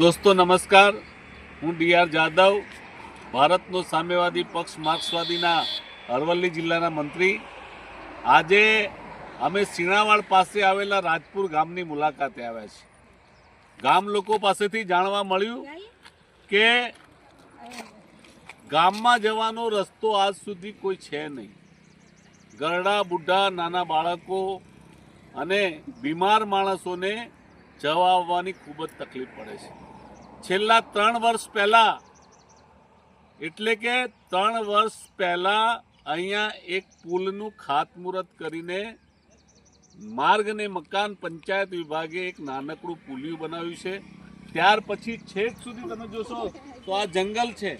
દોસ્તો, નમસ્કાર. હું ડી આર જાદવ, ભારતનો સામ્યવાદી પક્ષ, માર્ક્સવાદીના અરવલ્લી જિલ્લાના મંત્રી. આજે અમે સીણાવાડ પાસે આવેલા રાજપુર ગામની મુલાકાતે આવ્યા છીએ. ગામ લોકો પાસેથી જાણવા મળ્યું કે ગામમાં જવાનો રસ્તો આજ સુધી કોઈ છે નહીં. ગરડા, બુઢા, નાના બાળકો અને બીમાર માણસોને જવા આવવાની ખૂબ જ તકલીફ પડે છે. છેલ્લા ત્રણ વર્ષ પહેલા, એટલે કે ત્રણ વર્ષ પહેલા અહીંયા એક પુલનું ખાતમુહૂર્ત કરીને માર્ગ અને મકાન પંચાયત વિભાગે એક નાનકડું પુલિયું બનાવ્યું છે. ત્યાર પછી છેક સુધી તમે જોશો તો આ જંગલ છે.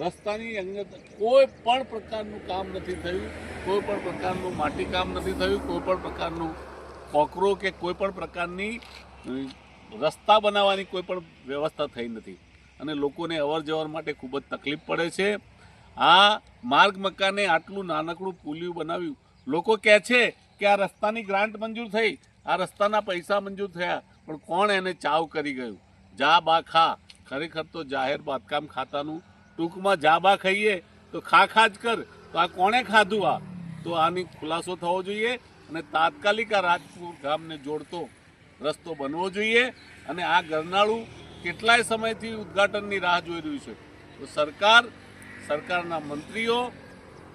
રસ્તાની અંગત કોઈ પણ પ્રકારનું કામ નથી થયું. કોઈ પણ પ્રકારનું માટી કામ નથી થયું. કોઈ પણ પ્રકારનું કોકરો કે કોઈ પણ પ્રકારની રસ્તા બનાવવાની કોઈ પણ વ્યવસ્થા થઈ નથી. અને લોકોને અવર જવર માટે ખૂબ જ તકલીફ પડે છે. આ માર્ગ મકાને આટલું નાનકડું પુલિયું બનાવ્યું. લોકો કહે છે કે આ રસ્તાની ગ્રાન્ટ મંજૂર થઈ, આ રસ્તાના પૈસા મંજૂર થયા, પણ કોણ એને ચાવ કરી ગયું? જા બા ખા. ખરેખર તો જાહેર બાંધકામ ખાતાનું ટૂંકમાં જા બા ખાઈએ, તો ખા ખા જ કર. તો આ કોણે ખાધું આ? તો આની ખુલાસો થવો જોઈએ અને તાત્કાલિક આ રાજપુર ગામને જોડતો રસ્તો બનવો જોઈએ અને આ ગરનાળું કેટલાય સમયથી ઉદ્ઘાટનની રાહ જોઈ રહ્યું છે. તો સરકાર, સરકારના મંત્રીઓ,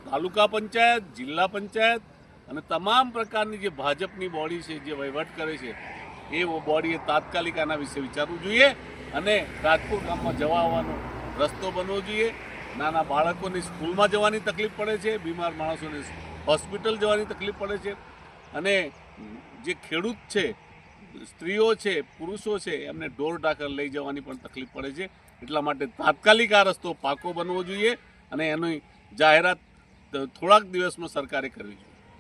તાલુકા પંચાયત, જિલ્લા પંચાયત અને તમામ પ્રકારની જે ભાજપની બોડી છે, જે વહીવટ કરે છે, એ બોડીએ તાત્કાલિક આના વિશે વિચારવું જોઈએ અને રાજપુર ગામમાં જવા આવવાનો રસ્તો બનવો જોઈએ. નાના બાળકોની સ્કૂલમાં જવાની તકલીફ પડે છે, બીમાર માણસોને હોસ્પિટલ જવાની તકલીફ પડે છે અને જે ખેડૂત છે સ્ત્રીઓ છે, પુરુષો છે, એમને ઢોર ઢાકર લઈ જવાની પણ તકલીફ પડે છે. એટલા માટે તાત્કાલિક આ રસ્તો પાકો બનવો જોઈએ અને એની જાહેરાત થોડાક દિવસમાં સરકારે કરવી જોઈએ.